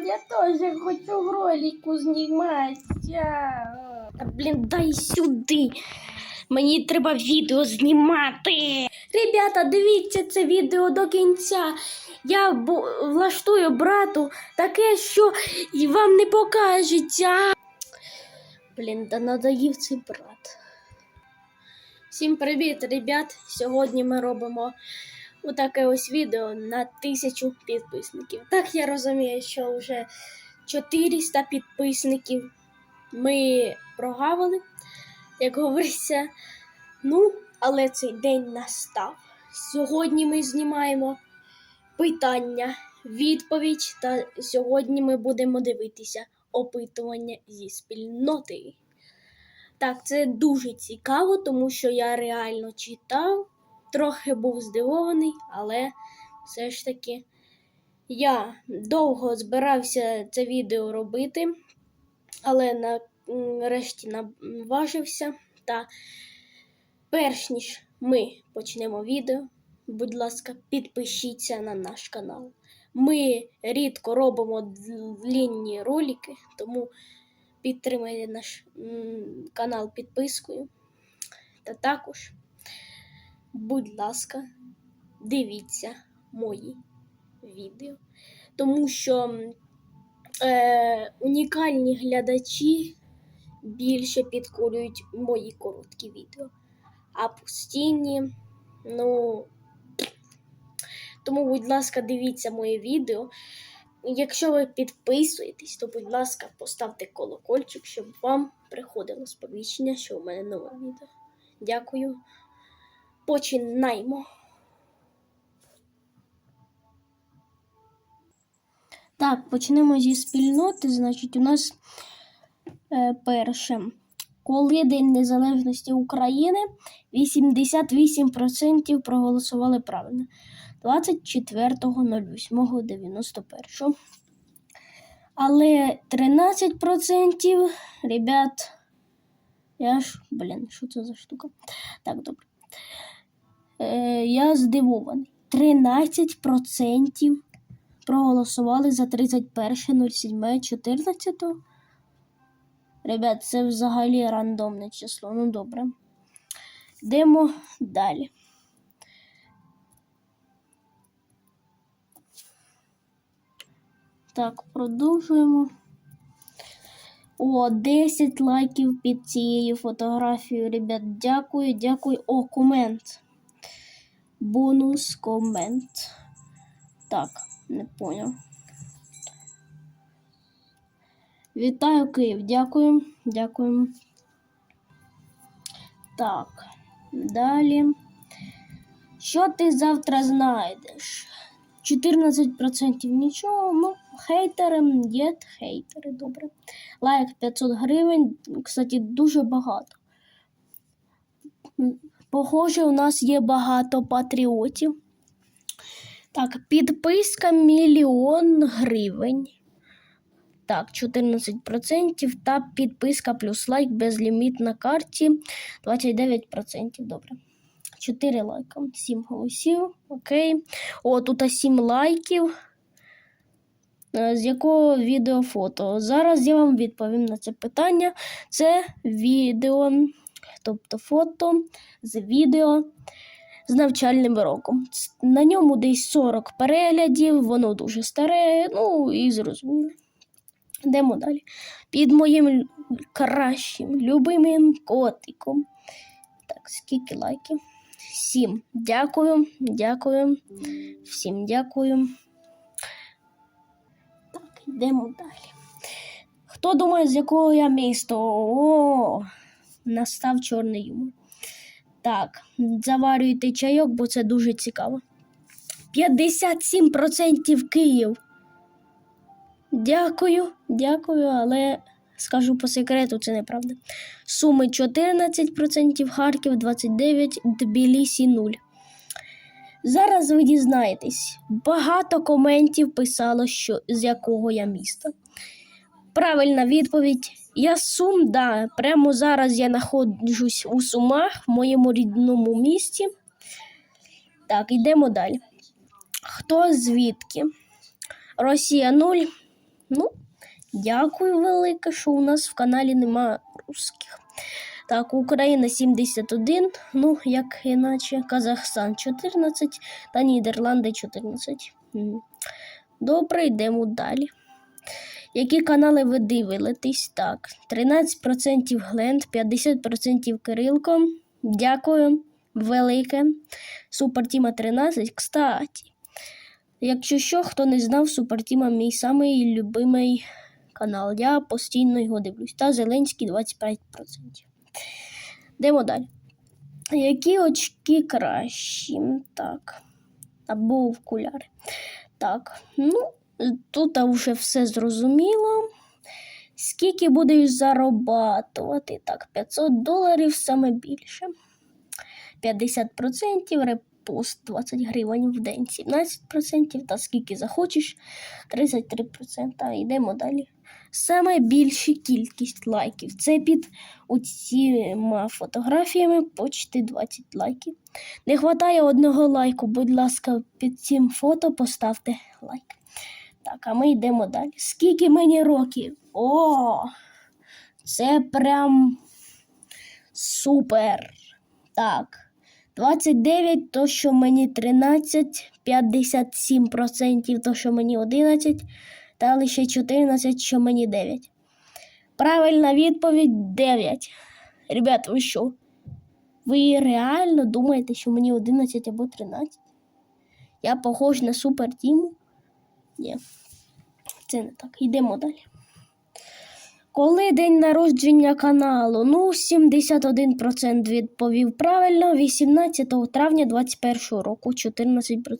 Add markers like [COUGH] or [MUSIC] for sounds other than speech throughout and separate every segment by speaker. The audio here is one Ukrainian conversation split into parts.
Speaker 1: Я тоже хочу ролику зніматися. Та, блін, дай сюди. Мені треба відео знімати. Ребята, дивіться це відео до кінця. Я влаштую брату таке, що вам не покажеться. Блін, да надоїв цей брат. Всім привіт, ребят! Сьогодні ми робимо отаке ось відео на тисячу підписників. Так я розумію, що вже 400 підписників ми прогавили, як говориться. Ну, але цей день настав. Сьогодні ми знімаємо питання, відповідь, та сьогодні ми будемо дивитися опитування зі спільноти. Так, це дуже цікаво, тому що я реально читав, трохи був здивований, але все ж таки я довго збирався це відео робити, але нарешті наважився. Та перш ніж ми почнемо відео, будь ласка, підпишіться на наш канал. Ми рідко робимо длінні ролики, тому підтримайте наш канал підпискою. Та також, будь ласка, дивіться мої відео. Тому що е, унікальні глядачі більше підкорюють мої короткі відео. А постійні, ну. Тому, будь ласка, дивіться моє відео. Якщо ви підписуєтесь, то, будь ласка, поставте колокольчик, щоб вам приходило сповіщення, що у мене нове відео. Дякую. Починаємо. Так, почнемо зі спільноти. Значить, у нас е, перше. Коли День Незалежності України 88% проголосували правильно. 24.08.91. Але 13% ребят. Я ж, блін, що це за штука? Так, добре. Е, я здивований. 13% проголосували за 31.07.14. Ребят, це взагалі рандомне число. Ну добре. Йдемо далі. Так, продовжуємо. О, 10 лайків під цією фотографією, ребят. Дякую, дякую. О, комент. Бонус комент. Так, не поняв. Вітаю Київ. Дякую. Дякую. Так, далі. Що ти завтра знайдеш? 14% нічого. Ну, хейтери є хейтери, добре. Лайк 500 гривень, кстати, дуже багато. Похоже, у нас є багато патріотів. Так, підписка мільйон гривень. Так, 14%. Та підписка плюс лайк безліміт на карті 29%. Добре. 4 лайка. 7 голосів. Окей. О, тут 7 лайків. Е, З якого відео фото? Зараз я вам відповім на це питання. Це відео, тобто фото з відео з навчальним роком. На ньому десь 40 переглядів, воно дуже старе, ну і зрозуміло. Йдемо далі. Під моїм кращим, любимим котиком. Так, скільки лайків? Сім. Дякую, дякую. Всім дякую. Так, йдемо далі. Хто думає, з якого я міста? О, настав чорний юмор. Так, заварюйте чайок, бо це дуже цікаво. 57% Київ. Дякую, дякую, але скажу по секрету, це неправда. Суми 14%, Харків 29%, Тбілісі 0. Зараз ви дізнаєтесь, багато коментів писало, що з якого я міста. Правильна відповідь. Я Сум, да. Прямо зараз я знаходжусь у Сумах, в моєму рідному місті. Так, йдемо далі. Хто звідки? Росія 0, Ну, дякую велике, що у нас в каналі нема русських. Так, Україна 71, ну, як іначе, Казахстан 14 та Нідерланди 14. Добре, йдемо далі. Які канали ви дивитесь? Так, 13% Гленд, 50% Кирилко. Дякую велике. Супер Тіма 13. Кстати, якщо що, хто не знав, Супер Тіма мій самий любимий канал. Я постійно його дивлюсь. Та Зеленський 25%. Йдемо далі. Які очки кращі? Так. Або окуляри. Так, ну, тут вже все зрозуміло. Скільки будеш зарабатувати? Так, 500 доларів саме більше. 50% репост 20 гривень в день, 17% та скільки захочеш 33%. Йдемо далі. Саме більша кількість лайків. Це під усіма фотографіями почти 20 лайків. Не вистачає одного лайку. Будь ласка, під цим фото поставте лайк. Так, а ми йдемо далі. Скільки мені років? О! Це прям супер. Так. 29, то, що мені 13, 57%, то, що мені 11, та лише 14, що мені 9. Правильна відповідь 9. Ребят, ви що? Ви реально думаєте, що мені 11 або 13? Я похож на супер Тіму? Ні, це не так. Йдемо далі. Коли день народження каналу? Ну, 71% відповів правильно, 18 травня 2021 року 14%.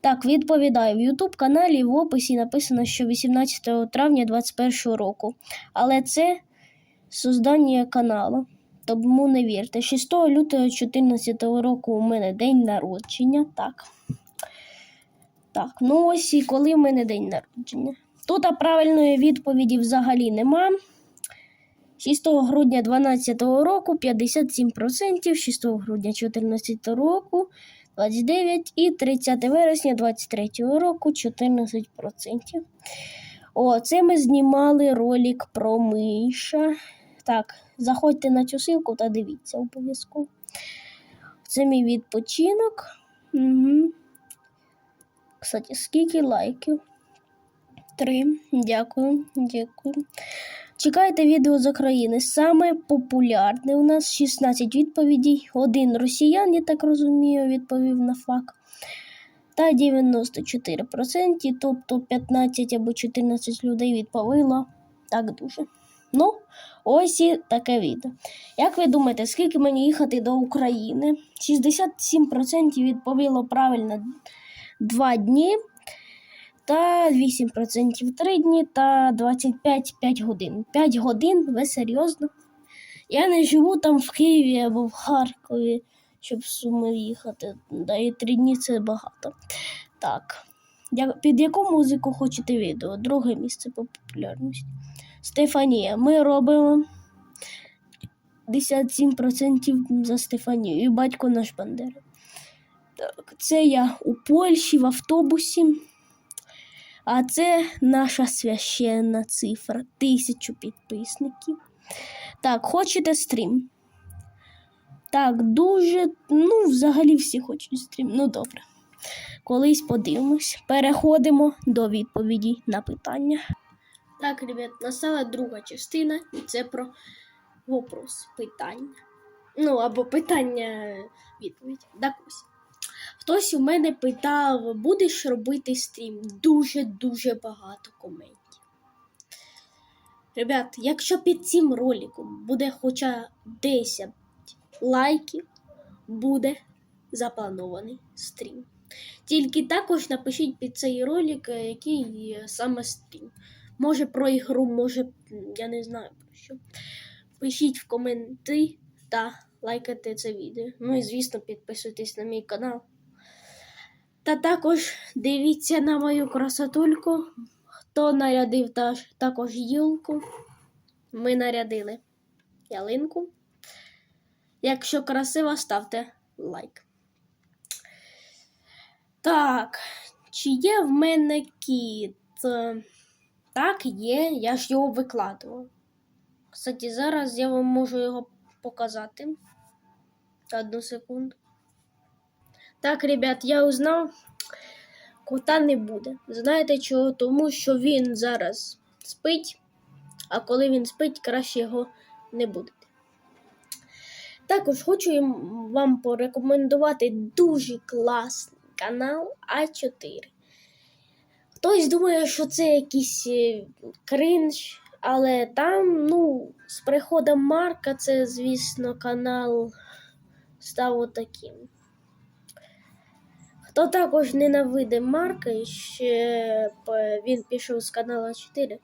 Speaker 1: Так, відповідаю. В YouTube каналі в описі написано, що 18 травня 2021 року. Але це создання каналу. Тому не вірте. 6 лютого 2014 року у мене день народження. Так. Так, ну ось і коли в мене день народження. Тут правильної відповіді взагалі нема. 6 грудня 2012 року 57%, 6 грудня 2014 року 29% і 30 вересня 2023 року 14%. О, це ми знімали ролик про миша. Так, заходьте на цю ссылку та дивіться обов'язково. Це мій відпочинок. Угу. Кстати, скільки лайків? Три. Дякую, дякую. Чекайте відео з України. Саме популярне у нас 16 відповідей. Один росіян, я так розумію, відповів на факт. Та 94%, тобто 15 або 14 людей відповіло так дуже. Ну, ось і таке відео. Як ви думаєте, скільки мені їхати до України? 67% відповіло правильно 2 дні та 8% 3 дні та 25 5 годин. 5 годин, ви серйозно? Я не живу там в Києві або в Харкові, щоб в Суми їхати. Да і 3 дні це багато. Так. Під яку музику хочете відео? Друге місце по популярності. Стефанія. Ми робимо 57% за Стефанію. І батько наш Бандера. Це я у Польщі в автобусі. А це наша священна цифра. Тисячу підписників. Так, хочете стрім? Так, дуже. Ну, взагалі всі хочуть стрім. Ну, добре. Колись подивимось. Переходимо до відповіді на питання. Так, ребят, настала друга частина, і це про вопрос питання. Ну, або питання відповідь. Так ось. Хтось у мене питав, будеш робити стрім? Дуже-дуже багато коментів. Ребят, якщо під цим роликом буде хоча 10 лайків, буде запланований стрім. Тільки також напишіть під цей ролик, е, який саме стрім. Може про ігру, може, я не знаю про що. Пишіть в коменти та лайкайте це відео. Ну і звісно, підписуйтесь на мій канал. Та також дивіться на мою красотульку. Хто нарядив та, також гілку, ми нарядили ялинку. Якщо красиво, ставте лайк. Так, чи є в мене кіт? так, є, я ж його викладував. Кстати, зараз я вам можу його показати. Одну секунду. Так, ребят, я узнав, кота не буде. Знаєте чого? Тому що він зараз спить, а коли він спить, краще його не буде. Також хочу вам порекомендувати дуже класний канал А4. Хтось думає, що це якийсь е, кринж, але там, ну, з приходом Марка, це, звісно, канал став отаким. Хто також ненавидить Марка ще він пішов з каналу 4,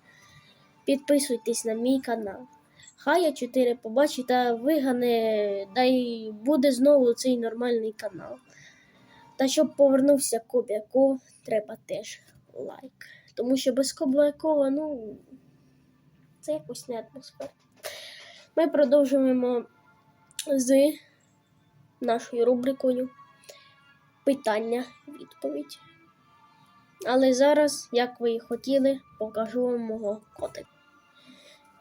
Speaker 1: підписуйтесь на мій канал. Хай я 4 побачить та вигане, да й буде знову цей нормальний канал. Та щоб повернувся Кобяков, треба теж лайк. Тому що без Кобякова, ну, це якось не атмосфера. Ми продовжуємо з нашою рубрикою питання-відповідь. Але зараз, як ви і хотіли, покажу вам мого котика.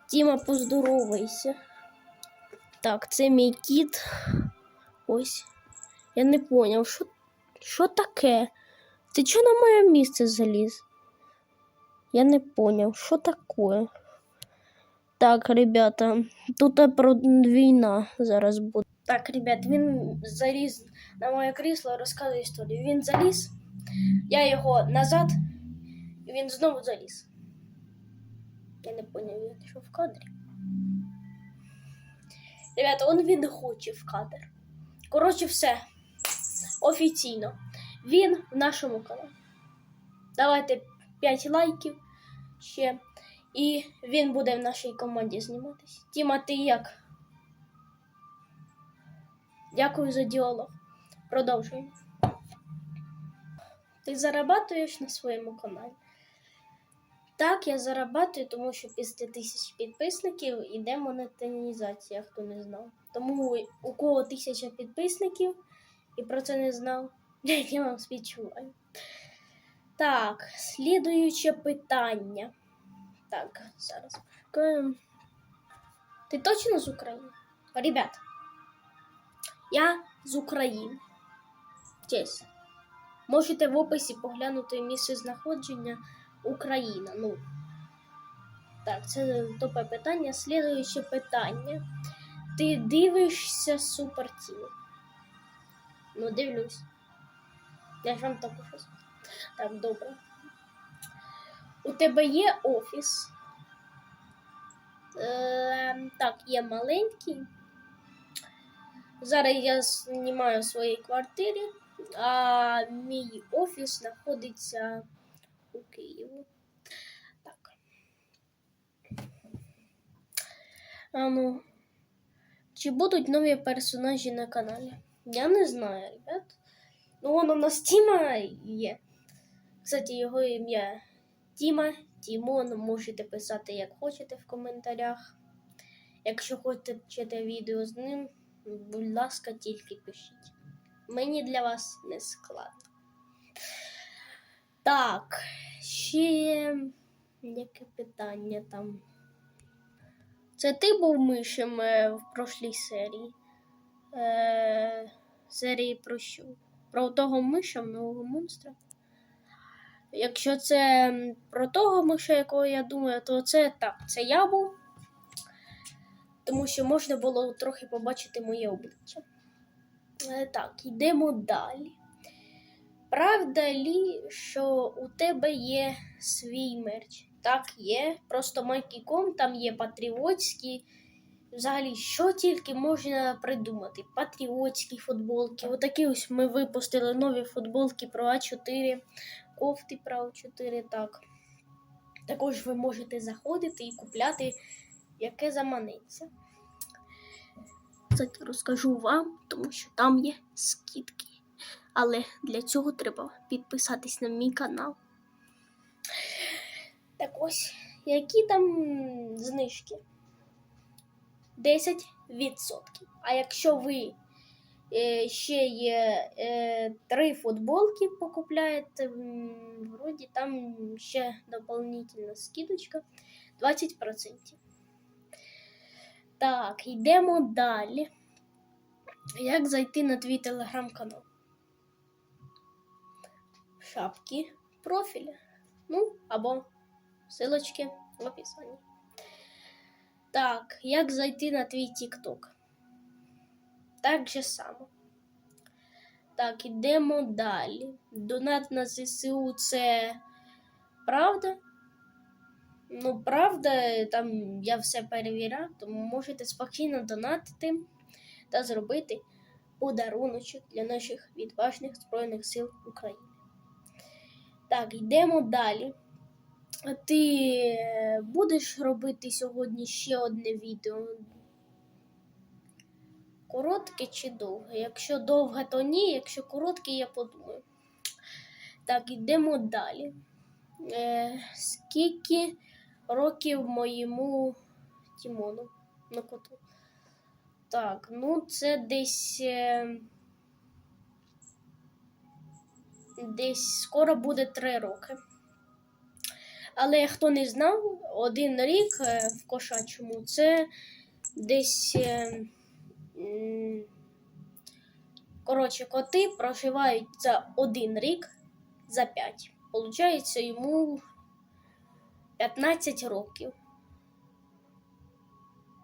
Speaker 1: Тіма, поздоровайся. Так, це мій кіт. Ось. Я не поняв, що, що таке? Ти чого на моє місце заліз? Я не поняв, що таке. Так, ребята, тут війна зараз буде. Так, ребят, він заліз на моє крісло, розказує історію. Він заліз, я його назад, і він знову заліз. Я не поняв, він що в кадрі. Ребята, он в кадр. Коротше, все. Офіційно. Він в нашому каналі. Давайте 5 лайків ще. І він буде в нашій команді зніматись. Тіма, ти як? Дякую за діалог. Продовжуємо. Ти зарабатуєш на своєму каналі? Так, я зарабатую, тому що після тисяч підписників іде монетизація, хто не знав. Тому у кого тисяча підписників і про це не знав, [LAUGHS] я вам співчуваю. Так, слідуюче питання. Так, зараз. Ти точно з України? Ребят, я з України. Чесно. Можете в описі поглянути місце знаходження Україна. Ну. Так, це топе питання. Слідуюче питання. Ти дивишся Супер Ну, дивлюсь. Я ж вам також. щось- Так, добре. У тебе є офіс? Е, так, є маленький. Зараз я знімаю в своїй квартирі, а мій офіс знаходиться у Києві. Так. А ну. Чи будуть нові персонажі на каналі? Я не знаю, ребят. Ну, воно на Стіма є. Кстати, його ім'я Тіма, Тімон, можете писати як хочете в коментарях. Якщо хочете відео з ним, будь ласка, тільки пишіть. Мені для вас не складно. Так, ще яке питання там. Це ти був мишем е, в прошлій серії? Е, серії про що? Про того миша, нового монстра? Якщо це про того миша, якого я думаю, то це так, це я був. Тому що можна було трохи побачити моє обличчя. Е, Так, йдемо далі. Правда лі, що у тебе є свій мерч? Так, є. Просто Майкіком, там є патріотські. Взагалі, що тільки можна придумати? Патріотські футболки. Отакі ось ми випустили нові футболки про А4, кофти про А4, так. Також ви можете заходити і купляти, яке заманеться. Кстати, розкажу вам, тому що там є скидки. Але для цього треба підписатись на мій канал. Так ось, які там знижки? 10%. А якщо ви Е, ще є е, три футболки покупляєте. Вроді там ще дополнительна скидочка 20%. Так, йдемо далі. Як зайти на твій телеграм-канал? Шапки профіля. Ну, або ссылочки в описанні. Так, як зайти на твій TikTok? Так же само. Так, ідемо далі. Донат на ЗСУ це правда? Ну, правда, там я все перевіряв, тому можете спокійно донатити та зробити подаруночок для наших відважних Збройних сил України. Так, йдемо далі. Ти е, будеш робити сьогодні ще одне відео? Коротке чи довге? Якщо довге, то ні, якщо коротке, я подумаю. Так, йдемо далі. Е, скільки років моєму Тімону на коту? Так, ну це десь. Е, десь скоро буде три роки. Але хто не знав, один рік е, в кошачому це десь. е, Коротше, коти проживають за один рік за 5. Получається йому 15 років.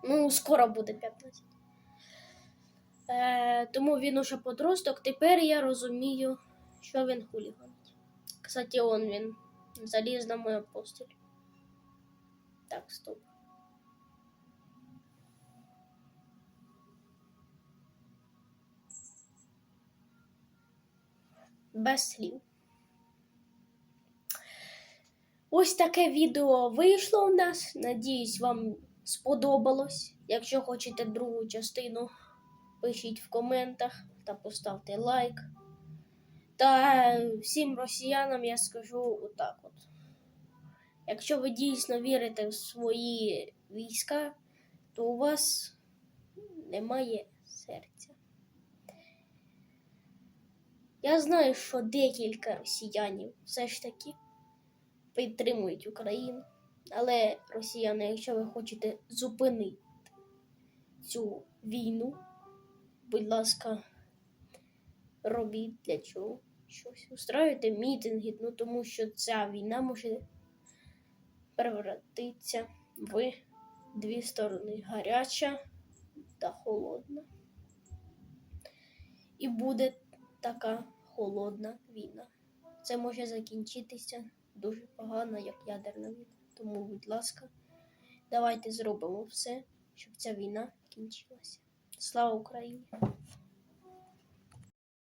Speaker 1: Ну, скоро буде 15. Е, тому він уже подросток. Тепер я розумію, що він хуліганить. Кстати, он він заліз на мою постіль. Так, стоп. Без слів. Ось таке відео вийшло у нас. Надіюсь, вам сподобалось. Якщо хочете другу частину, пишіть в коментах та поставте лайк. Та всім росіянам я скажу отак от. Якщо ви дійсно вірите в свої війська, то у вас немає серця. Я знаю, що декілька росіянів все ж таки підтримують Україну. Але росіяни, якщо ви хочете зупинити цю війну, будь ласка, робіть для чого щось. Устраюйте мітинги, ну тому що ця війна може превратитися в дві сторони гаряча та холодна. І буде така холодна війна. Це може закінчитися дуже погано, як ядерна війна. Тому, будь ласка, давайте зробимо все, щоб ця війна кінчилася. Слава Україні!